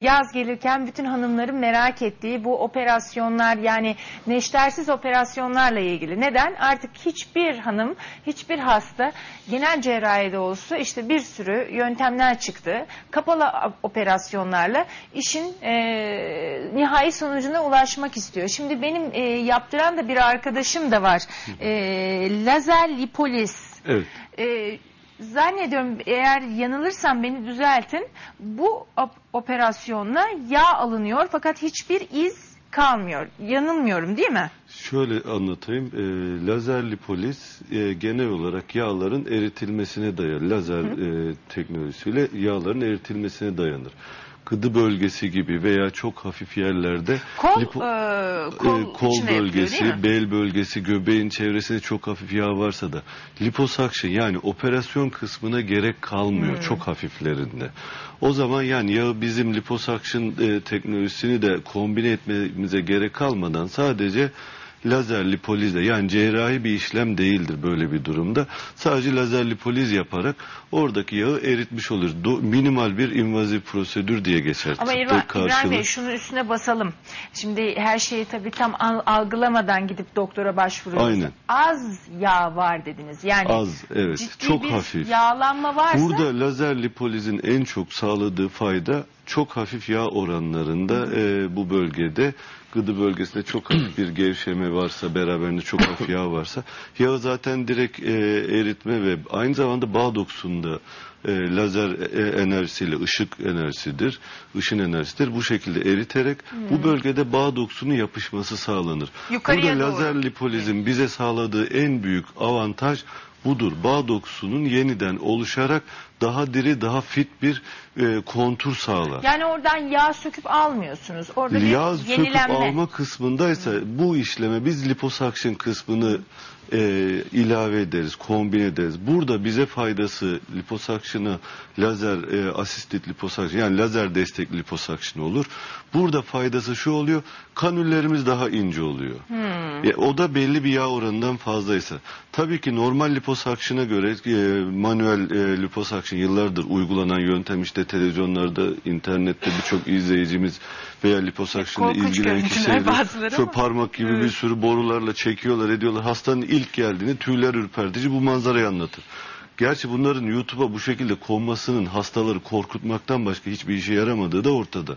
Yaz gelirken bütün hanımların merak ettiği bu operasyonlar yani neştersiz operasyonlarla ilgili. Neden? Artık hiçbir hanım, hiçbir hasta genel cerrahide olsa işte bir sürü yöntemler çıktı. Kapalı operasyonlarla işin e, nihai sonucuna ulaşmak istiyor. Şimdi benim e, yaptıran da bir arkadaşım da var. E, lazer lipolis. Evet. E, Zannediyorum eğer yanılırsam beni düzeltin. Bu op- operasyonla yağ alınıyor fakat hiçbir iz kalmıyor. Yanılmıyorum değil mi? Şöyle anlatayım. E, lazer lipoliz e, genel olarak yağların eritilmesine dayanır. Lazer e, teknolojisiyle yağların eritilmesine dayanır. Gıdı bölgesi gibi veya çok hafif yerlerde Kol, lipo- e, kol, e, kol yapıyor, bölgesi, mi? bel bölgesi, göbeğin çevresinde çok hafif yağ varsa da liposuction yani operasyon kısmına gerek kalmıyor Hmm. çok hafiflerinde. O zaman yani yağı bizim liposuction e, teknolojisini de kombine etmemize gerek kalmadan sadece lazer lipolizle yani cerrahi bir işlem değildir böyle bir durumda. Sadece lazer lipoliz yaparak oradaki yağı eritmiş olur. Do- minimal bir invaziv prosedür diye geçer. Ama İbrahim, İbrahim. Bey şunun üstüne basalım. Şimdi her şeyi tabii tam al- algılamadan gidip doktora başvuruyoruz. Aynen. Az yağ var dediniz. Yani Az evet ciddi çok bir hafif. yağlanma varsa Burada lazer lipolizin en çok sağladığı fayda çok hafif yağ oranlarında e, bu bölgede gıdı bölgesinde çok hafif bir gevşeme varsa beraberinde çok hafif yağ varsa yağı zaten direkt e, eritme ve aynı zamanda bağ dokusunda e, lazer e, enerjisiyle ışık enerjisidir, ışın enerjisidir. Bu şekilde eriterek bu bölgede bağ dokusunun yapışması sağlanır. Yukarıya Burada doğru. lazer lipolizin bize sağladığı en büyük avantaj budur. Bağ dokusunun yeniden oluşarak daha diri, daha fit bir e, kontur sağlar. yani oradan yağ söküp almıyorsunuz. Orada bir Yağ söküp yenilenme. alma kısmındaysa bu işleme biz liposuction kısmını e, ilave ederiz, kombine ederiz. Burada bize faydası liposuction'a lazer e, assisted liposuction yani lazer destekli liposuction olur. Burada faydası şu oluyor. Kanüllerimiz daha ince oluyor. E, o da belli bir yağ oranından fazlaysa. Tabii ki normal liposuction'a göre e, manuel e, liposuction yıllardır uygulanan yöntem işte televizyonlarda, internette birçok izleyicimiz veya Korkunç ilgilenen görüntüler kişiler bazıları şu parmak gibi bir Evet. sürü borularla çekiyorlar ediyorlar. Hastanın ilk geldiğini tüyler ürpertici bu manzarayı anlatır. Gerçi bunların YouTube'a bu şekilde konmasının hastaları korkutmaktan başka hiçbir işe yaramadığı da ortada.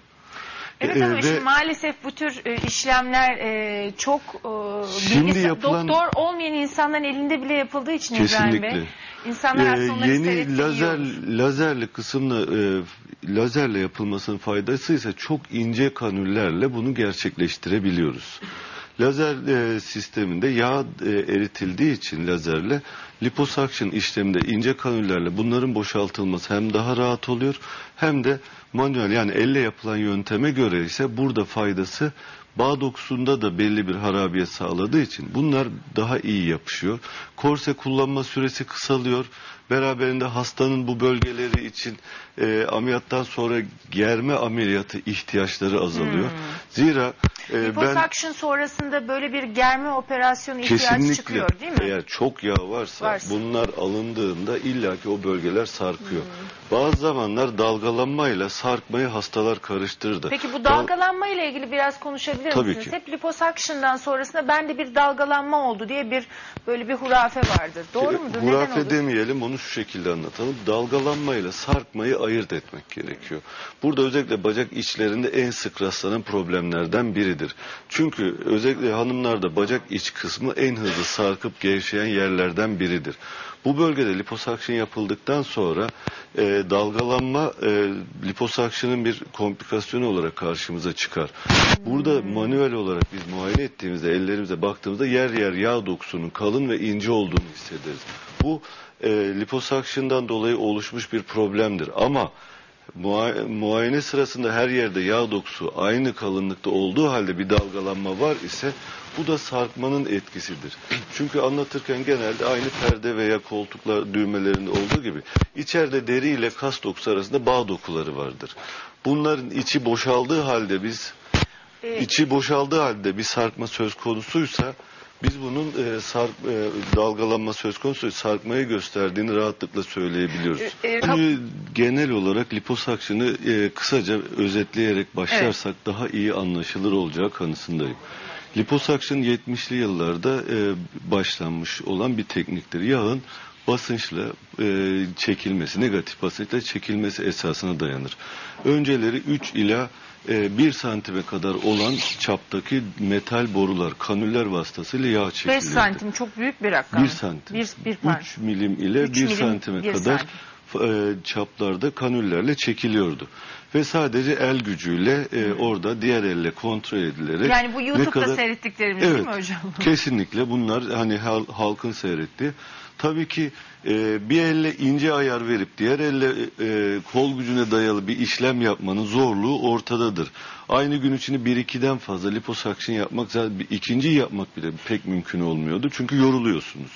Evet Ee, ama ve- şimdi maalesef bu tür e, işlemler e, çok e, Şimdi bilgisa- yapılan- doktor olmayan insanların elinde bile yapıldığı için İbrahim Bey. İnsanlar Ee, aslında yeni lazer lazerli kısımla e, lazerle yapılmasının faydası ise çok ince kanüllerle bunu gerçekleştirebiliyoruz. Lazer e, sisteminde yağ e, eritildiği için lazerle liposuction işleminde ince kanüllerle bunların boşaltılması hem daha rahat oluyor hem de manuel yani elle yapılan yönteme göre ise burada faydası bağ dokusunda da belli bir harabiyet sağladığı için bunlar daha iyi yapışıyor. Korse kullanma süresi kısalıyor. Beraberinde hastanın bu bölgeleri için e, ameliyattan sonra germe ameliyatı ihtiyaçları azalıyor. Zira e, ben Liposuction sonrasında böyle bir germe operasyonu ihtiyacı kesinlikle çıkıyor değil mi? eğer çok yağ varsa, Varsa. bunlar alındığında illaki o bölgeler sarkıyor. Bazı zamanlar dalgalanmayla sarkmayı hastalar karıştırdı. Peki bu Dal- dalgalanma ile ilgili biraz konuşabilir Tabii misiniz? ki. Hep liposuction'dan sonrasında bende bir dalgalanma oldu diye bir böyle bir hurafe vardır. Doğru mudur? Neden Hurafe olur? demeyelim onu şu şekilde anlatalım. Dalgalanmayla sarkmayı ayırt etmek gerekiyor. Burada özellikle bacak içlerinde en sık rastlanan problemlerden biridir. Çünkü özellikle hanımlarda bacak iç kısmı en hızlı sarkıp gevşeyen yerlerden biridir. Bu bölgede liposuction yapıldıktan sonra e, dalgalanma e, liposuction'ın bir komplikasyonu olarak karşımıza çıkar. Burada manuel olarak biz muayene ettiğimizde ellerimize baktığımızda yer yer yağ dokusunun kalın ve ince olduğunu hissederiz. Bu e, liposuction'dan dolayı oluşmuş bir problemdir ama muayene sırasında her yerde yağ dokusu aynı kalınlıkta olduğu halde bir dalgalanma var ise bu da sarkmanın etkisidir. Çünkü anlatırken genelde aynı perde veya koltuklar düğmelerinde olduğu gibi içeride deri ile kas dokusu arasında bağ dokuları vardır. Bunların içi boşaldığı halde biz içi boşaldığı halde bir sarkma söz konusuysa Biz bunun e, sark, e, dalgalanma söz konusu sarkmayı gösterdiğini rahatlıkla söyleyebiliyoruz. E, e, Şimdi genel olarak liposakşını e, kısaca özetleyerek başlarsak daha iyi anlaşılır olacağı kanısındayım. Liposakşın 70'li yıllarda e, başlanmış olan bir tekniktir. Yağın basınçla e, çekilmesi, negatif basınçla çekilmesi esasına dayanır. Önceleri 3 ila e, 1 santime kadar olan çaptaki metal borular, kanüller vasıtasıyla yağ 5 çekilirdi. santim çok büyük bir rakam. 1 santim. Bir, bir pardon. 3 milim ile Üç 1 milim, santime kadar santim. E, çaplarda kanüllerle çekiliyordu. Ve sadece el gücüyle e, orada diğer elle kontrol edilerek Yani bu YouTube'da kadar- seyrettiklerimiz değil Evet, mi hocam? kesinlikle bunlar hani hal- halkın seyrettiği. Tabii ki e, bir elle ince ayar verip diğer elle e, kol gücüne dayalı bir işlem yapmanın zorluğu ortadadır. Aynı gün içinde bir ikiden fazla liposakşın yapmak zaten bir ikinciyi yapmak bile pek mümkün olmuyordu. Çünkü yoruluyorsunuz.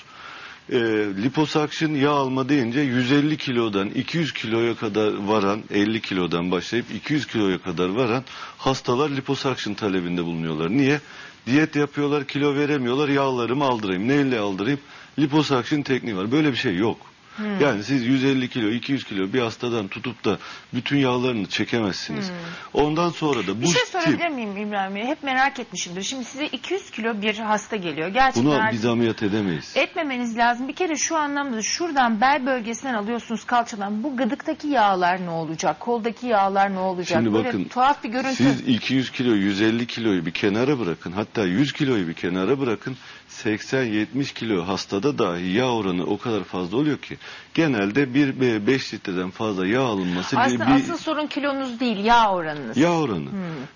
E, liposakşın yağ alma deyince 150 kilodan 200 kiloya kadar varan 50 kilodan başlayıp 200 kiloya kadar varan hastalar liposakşın talebinde bulunuyorlar. Niye? Diyet yapıyorlar, kilo veremiyorlar, yağlarımı aldırayım. Neyle aldırayım? Liposakşın tekniği var. Böyle bir şey yok. Hmm. Yani siz 150 kilo, 200 kilo bir hastadan tutup da bütün yağlarını çekemezsiniz. Ondan sonra da bu Hmm. Bir şey tip- sorabilir miyim İbrahim Bey? Hep merak etmişimdir. Şimdi size 200 kilo bir hasta geliyor. Gerçekten artık biz ameliyat edemeyiz. etmemeniz lazım. Bir kere şu anlamda şuradan bel bölgesinden alıyorsunuz kalçadan. Bu gıdıktaki yağlar ne olacak? Koldaki yağlar ne olacak? Şimdi Böyle bakın tuhaf bir görüntü. siz 200 kilo 150 kiloyu bir kenara bırakın hatta 100 kiloyu bir kenara bırakın 80-70 kilo hastada dahi yağ oranı o kadar fazla oluyor ki genelde bir 5 litreden fazla yağ alınması Aslında bir asıl sorun kilonuz değil, yağ oranınız. yağ oranı.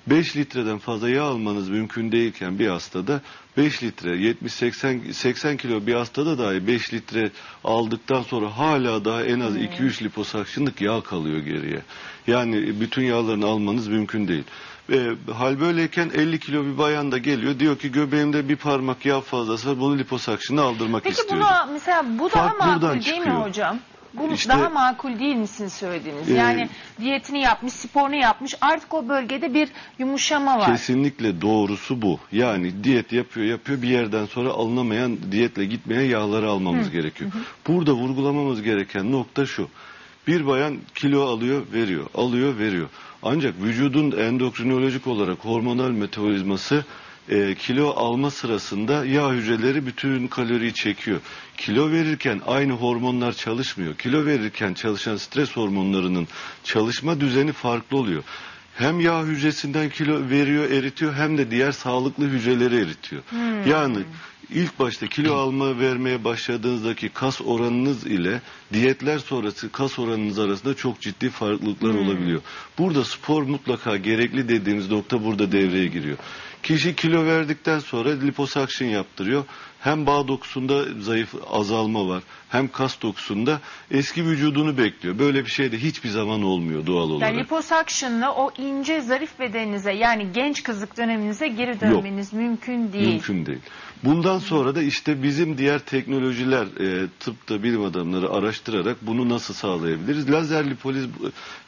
5 litreden fazla yağ almanız mümkün değilken bir hastada 5 litre 70 80 80 kilo bir hastada dahi 5 litre aldıktan sonra hala daha en az 2-3 liposakşınlık yağ kalıyor geriye. Yani bütün yağlarını almanız mümkün değil. E, hal böyleyken 50 kilo bir bayan da geliyor diyor ki göbeğimde bir parmak yağ fazlası var bunu liposakşına aldırmak Peki istiyorum. buna mesela bu daha Fark makul değil mi çıkıyor. hocam? Bu İşte- daha makul değil mi sizin söylediğiniz? Ee, yani diyetini yapmış, sporunu yapmış. Artık o bölgede bir yumuşama var. Kesinlikle doğrusu bu. Yani diyet yapıyor yapıyor bir yerden sonra alınamayan diyetle gitmeyen yağları almamız gerekiyor. Burada vurgulamamız gereken nokta şu. Bir bayan kilo alıyor veriyor alıyor veriyor. Ancak vücudun endokrinolojik olarak hormonal metabolizması e, kilo alma sırasında yağ hücreleri bütün kaloriyi çekiyor. Kilo verirken aynı hormonlar çalışmıyor. Kilo verirken çalışan stres hormonlarının çalışma düzeni farklı oluyor. Hem yağ hücresinden kilo veriyor, eritiyor hem de diğer sağlıklı hücreleri eritiyor. Yani ilk başta kilo alma vermeye başladığınızdaki kas oranınız ile diyetler sonrası kas oranınız arasında çok ciddi farklılıklar olabiliyor. Burada spor mutlaka gerekli dediğimiz nokta burada devreye giriyor. Kişi kilo verdikten sonra liposakşın yaptırıyor. Hem bağ dokusunda zayıf azalma var hem kas dokusunda eski vücudunu bekliyor. Böyle bir şey de hiçbir zaman olmuyor doğal olarak. Yani liposuction'la o ince zarif bedeninize yani genç kızlık döneminize geri dönmeniz mümkün değil. Mümkün değil. Bundan sonra da işte bizim diğer teknolojiler, e, tıpta bilim adamları araştırarak bunu nasıl sağlayabiliriz? Lazer lipoliz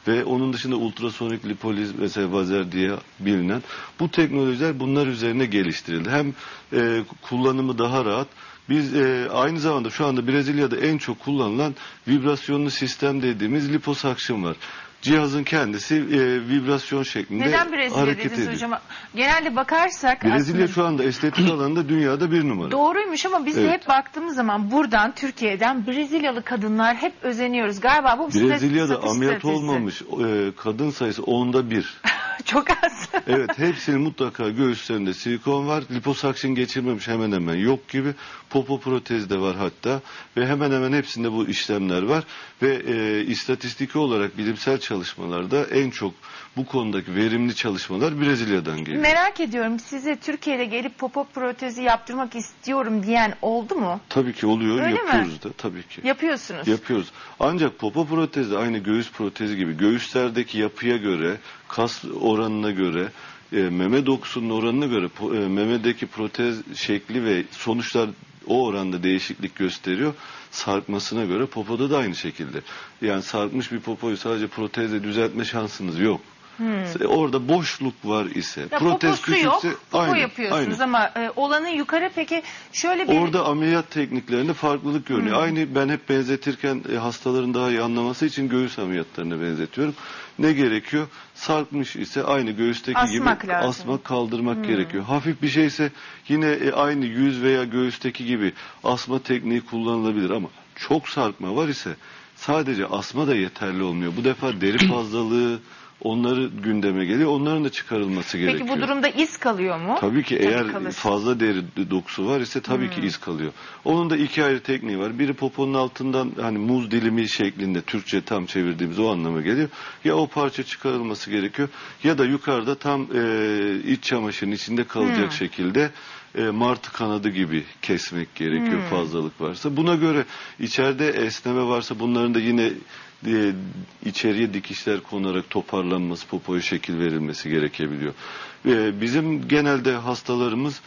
ve onun dışında ultrasonik lipoliz mesela vazer diye bilinen bu teknolojiler bunlar üzerine geliştirildi. Hem e, kullanımı daha rahat. Biz e, aynı zamanda şu anda Brezilya'da en çok kullanılan vibrasyonlu sistem dediğimiz liposakşın var. Cihazın kendisi e, vibrasyon şeklinde Neden Brezilya hareket dediniz ediyor. hocam? Genelde bakarsak Brezilya aslında şu anda estetik alanında dünyada bir numara. doğruymuş ama biz de Evet. hep baktığımız zaman buradan Türkiye'den Brezilyalı kadınlar hep özeniyoruz. Galiba bu Brezilya'da ameliyat olmamış e, kadın sayısı onda bir. Çok az. Evet hepsinin mutlaka göğüslerinde silikon var. Liposakşın geçirmemiş hemen hemen yok gibi. Popo protezi de var hatta. Ve hemen hemen hepsinde bu işlemler var. Ve e, istatistiki olarak bilimsel çalışmalarda en çok bu konudaki verimli çalışmalar Brezilya'dan geliyor. Merak ediyorum size Türkiye'de gelip popo protezi yaptırmak istiyorum diyen oldu mu? Tabii ki oluyor. Öyle mi? yapıyoruz da tabii ki. Yapıyorsunuz. Yapıyoruz. Ancak popo protezi aynı göğüs protezi gibi göğüslerdeki yapıya göre, kas oranına göre, e, meme dokusunun oranına göre e, memedeki protez şekli ve sonuçlar o oranda değişiklik gösteriyor. Sarkmasına göre popoda da aynı şekilde. Yani sarkmış bir popoyu sadece protezle düzeltme şansınız yok. E, Orada boşluk var ise, Ya protez yok, küçükse popo aynen, yapıyorsunuz aynen. ama e, olanı yukarı peki şöyle bir... Orada ameliyat tekniklerinde farklılık görünüyor. Aynı ben hep benzetirken e, hastaların daha iyi anlaması için göğüs ameliyatlarına benzetiyorum. Ne gerekiyor? Sarkmış ise aynı göğüsteki Asmak gibi lazım. asmak kaldırmak gerekiyor. Hafif bir şeyse yine e, aynı yüz veya göğüsteki gibi asma tekniği kullanılabilir ama çok sarkma var ise sadece asma da yeterli olmuyor. Bu defa deri fazlalığı onları gündeme geliyor. Onların da çıkarılması gerekiyor. Peki bu durumda iz kalıyor mu? Tabii ki eğer kalır. fazla deri dokusu var ise tabii ki iz kalıyor. Onun da iki ayrı tekniği var. Biri poponun altından hani muz dilimi şeklinde Türkçe tam çevirdiğimiz o anlama geliyor. Ya o parça çıkarılması gerekiyor ya da yukarıda tam e, iç çamaşırın içinde kalacak şekilde e, martı kanadı gibi kesmek gerekiyor fazlalık varsa. Buna göre içeride esneme varsa bunların da yine e, içeriye dikişler konarak toparlanması, popoya şekil verilmesi gerekebiliyor. E, bizim genelde hastalarımız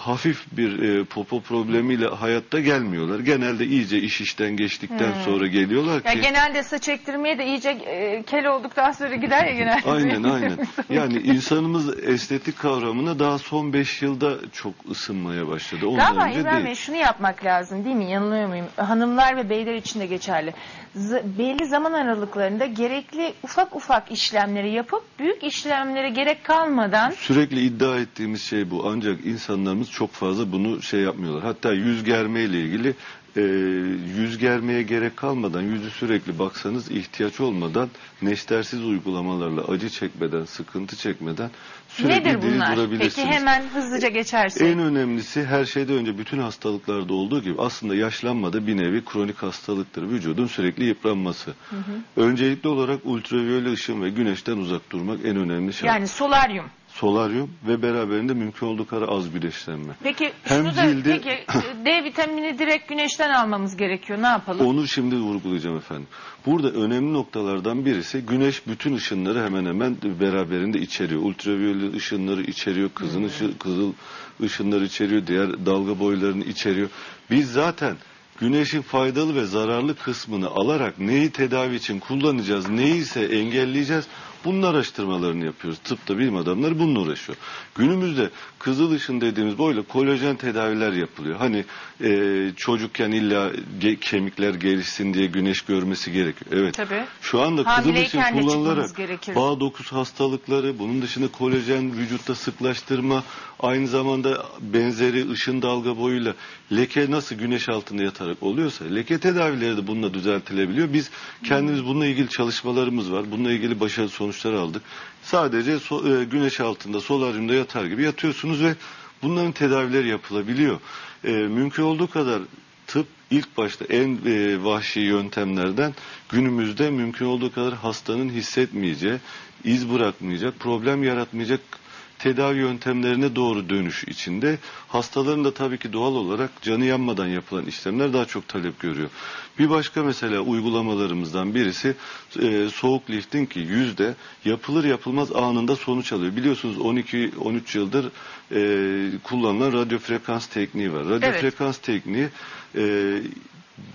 hafif bir e, popo problemiyle hayatta gelmiyorlar. Genelde iyice iş işten geçtikten sonra geliyorlar ki genelde saç ektirmeye de iyice e, kel olduktan sonra gider ya genelde. Aynen aynen. Yani insanımız estetik kavramına daha son 5 yılda çok ısınmaya başladı. Ondan Galiba önce İbrahim değil. Bey şunu yapmak lazım değil mi? Yanılıyor muyum? Hanımlar ve beyler için de geçerli. Z- belli zaman aralıklarında gerekli ufak ufak işlemleri yapıp büyük işlemlere gerek kalmadan Sürekli iddia ettiğimiz şey bu. Ancak insanlarımız çok fazla bunu şey yapmıyorlar. Hatta yüz germe ile ilgili e, yüz germeye gerek kalmadan yüzü sürekli baksanız ihtiyaç olmadan neştersiz uygulamalarla acı çekmeden, sıkıntı çekmeden sürekli nedir bunlar? durabilirsiniz. Peki hemen hızlıca geçersek. En önemlisi her şeyden önce bütün hastalıklarda olduğu gibi aslında yaşlanma da bir nevi kronik hastalıktır. Vücudun sürekli yıpranması. Öncelikli olarak ultraviyole ışın ve güneşten uzak durmak en önemli şart. Yani solaryum. Solaryum ve beraberinde mümkün olduğu kadar az güneşlenme. Peki Hem şunu da cildi- peki e, D vitamini direkt güneşten almamız gerekiyor. Ne yapalım? Onu şimdi vurgulayacağım efendim. Burada önemli noktalardan birisi güneş bütün ışınları hemen hemen beraberinde içeriyor. Ultraviyole ışınları içeriyor, kızın ışı, kızıl ışınları içeriyor, diğer dalga boylarını içeriyor. Biz zaten güneşin faydalı ve zararlı kısmını alarak neyi tedavi için kullanacağız, neyi ise engelleyeceğiz bunun araştırmalarını yapıyoruz. Tıpta bilim adamları bununla uğraşıyor. Günümüzde kızıl ışın dediğimiz böyle kolajen tedaviler yapılıyor. Hani e, çocukken illa ge- kemikler gelişsin diye güneş görmesi gerekiyor. Evet. Tabii. Şu anda kızıl ışın Hamileyken de kullanılarak çıkmamız gerekir. bağ dokusu hastalıkları, bunun dışında kolajen vücutta sıklaştırma, aynı zamanda benzeri ışın dalga boyuyla leke nasıl güneş altında yatarak oluyorsa leke tedavileri de bununla düzeltilebiliyor. Biz kendimiz bununla ilgili çalışmalarımız var. Bununla ilgili başarılı sonuçlar aldık. Sadece so- e, güneş altında solaryumda yatar gibi yatıyorsunuz ve bunların tedavileri yapılabiliyor. E, mümkün olduğu kadar tıp ilk başta en e, vahşi yöntemlerden günümüzde mümkün olduğu kadar hastanın hissetmeyeceği, iz bırakmayacak, problem yaratmayacak tedavi yöntemlerine doğru dönüş içinde hastaların da tabii ki doğal olarak canı yanmadan yapılan işlemler daha çok talep görüyor. Bir başka mesela uygulamalarımızdan birisi e, soğuk lifting ki yüzde yapılır yapılmaz anında sonuç alıyor. Biliyorsunuz 12-13 yıldır e, kullanılan radyo frekans tekniği var. Radyo Evet. frekans tekniği e,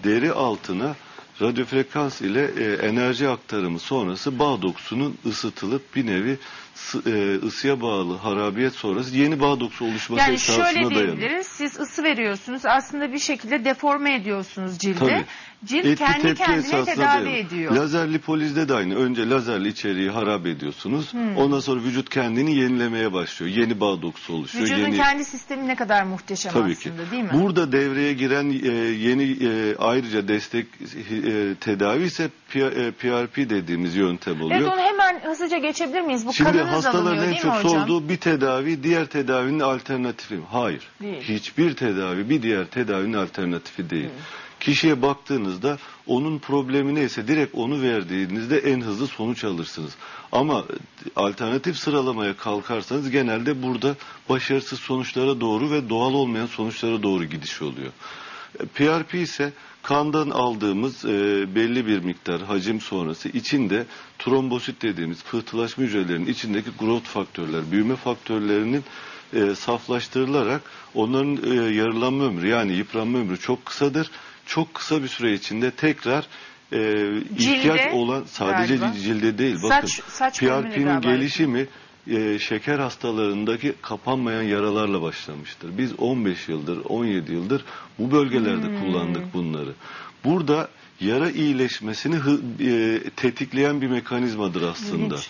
deri altına radyo frekans ile e, enerji aktarımı sonrası bağ dokusunun ısıtılıp bir nevi e, ısıya bağlı harabiyet sonrası yeni bağ dokusu oluşması Yani esasına şöyle dayanıyor. diyebiliriz. Siz ısı veriyorsunuz. Aslında bir şekilde deforme ediyorsunuz cildi. Tabii. Cilt Etki kendi kendine tedavi dayanıyor. ediyor. Lazer lipolizde de aynı. Önce lazerli içeriği harap ediyorsunuz. Hmm. Ondan sonra vücut kendini yenilemeye başlıyor. Yeni bağ dokusu oluşuyor. Vücudun yeni... kendi sistemi ne kadar muhteşem Tabii ki. aslında değil mi? Burada devreye giren e, yeni e, ayrıca destek e, tedavi ise P- e, PRP dediğimiz yöntem oluyor. Evet onu hemen hızlıca geçebilir miyiz? Bu Şimdi kanınız hastaların alınıyor en değil mi çok hocam? sorduğu bir tedavi diğer tedavinin alternatifi mi? Hayır. Değil. Hiçbir tedavi bir diğer tedavinin alternatifi değil. Kişiye baktığınızda onun problemi neyse direkt onu verdiğinizde en hızlı sonuç alırsınız. Ama alternatif sıralamaya kalkarsanız genelde burada başarısız sonuçlara doğru ve doğal olmayan sonuçlara doğru gidiş oluyor. PRP ise kandan aldığımız e, belli bir miktar hacim sonrası içinde trombosit dediğimiz pıhtılaşma hücrelerinin içindeki growth faktörler, büyüme faktörlerinin e, saflaştırılarak onların e, yarılanma ömrü yani yıpranma ömrü çok kısadır. Çok kısa bir süre içinde tekrar e, ihtiyaç olan sadece galiba. cilde değil. Bakın Saç- saç bölümüne PRP'nin gelişimi e, şeker hastalarındaki kapanmayan yaralarla başlamıştır. Biz 15 yıldır, 17 yıldır bu bölgelerde Hmm. kullandık bunları. Burada yara iyileşmesini hı- e, tetikleyen bir mekanizmadır aslında. İlginç.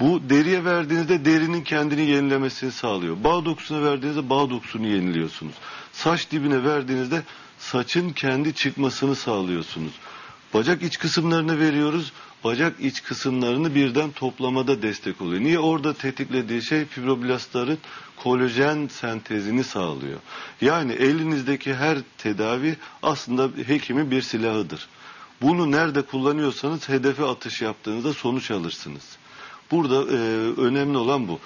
Bu deriye verdiğinizde derinin kendini yenilemesini sağlıyor. Bağ dokusuna verdiğinizde bağ dokusunu yeniliyorsunuz. Saç dibine verdiğinizde saçın kendi çıkmasını sağlıyorsunuz. Bacak iç kısımlarını veriyoruz. Bacak iç kısımlarını birden toplamada destek oluyor. Niye? Orada tetiklediği şey fibroblastların kolajen sentezini sağlıyor. Yani elinizdeki her tedavi aslında hekimin bir silahıdır. Bunu nerede kullanıyorsanız hedefe atış yaptığınızda sonuç alırsınız. Burada e, önemli olan bu.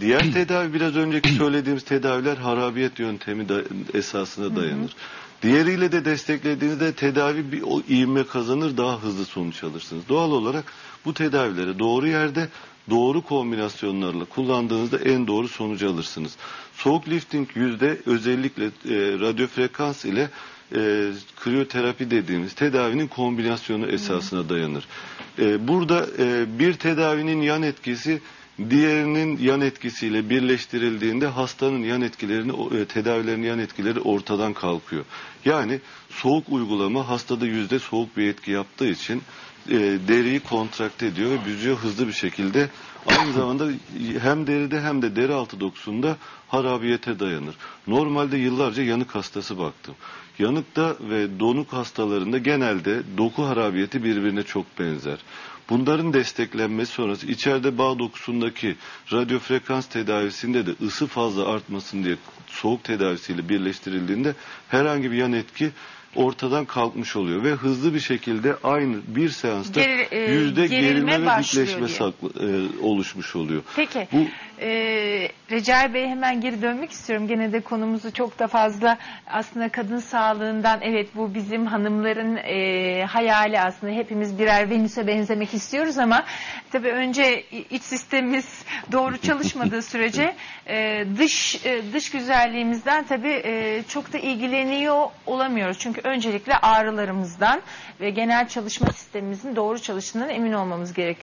Diğer tedavi biraz önceki söylediğimiz tedaviler harabiyet yöntemi da, esasına dayanır. Diğeriyle de desteklediğinizde tedavi bir o ivme kazanır daha hızlı sonuç alırsınız. Doğal olarak bu tedavileri doğru yerde doğru kombinasyonlarla kullandığınızda en doğru sonucu alırsınız. Soğuk lifting yüzde özellikle e, radyo frekans ile e, kriyoterapi dediğimiz tedavinin kombinasyonu esasına dayanır. E, burada e, bir tedavinin yan etkisi diğerinin yan etkisiyle birleştirildiğinde hastanın yan etkilerini, e, tedavilerin yan etkileri ortadan kalkıyor. Yani soğuk uygulama hastada yüzde soğuk bir etki yaptığı için e, deriyi kontrakte ediyor ve büzüyor hızlı bir şekilde. Aynı zamanda hem deride hem de deri altı dokusunda harabiyete dayanır. Normalde yıllarca yanık hastası baktım. Yanıkta ve donuk hastalarında genelde doku harabiyeti birbirine çok benzer. Bunların desteklenmesi sonrası içeride bağ dokusundaki radyo frekans tedavisinde de ısı fazla artmasın diye soğuk tedavisiyle birleştirildiğinde herhangi bir yan etki ortadan kalkmış oluyor ve hızlı bir şekilde aynı bir seansta Geri- e, yüzde gerilme gerilme ve dikleşme saklı- e, oluşmuş oluyor. Peki. Bu Ee, Recai Bey hemen geri dönmek istiyorum. Gene de konumuzu çok da fazla aslında kadın sağlığından evet bu bizim hanımların e, hayali aslında hepimiz birer Venüs'e benzemek istiyoruz ama tabii önce iç sistemimiz doğru çalışmadığı sürece e, dış e, dış güzelliğimizden tabii e, çok da ilgileniyor olamıyoruz. Çünkü öncelikle ağrılarımızdan ve genel çalışma sistemimizin doğru çalıştığından emin olmamız gerekiyor.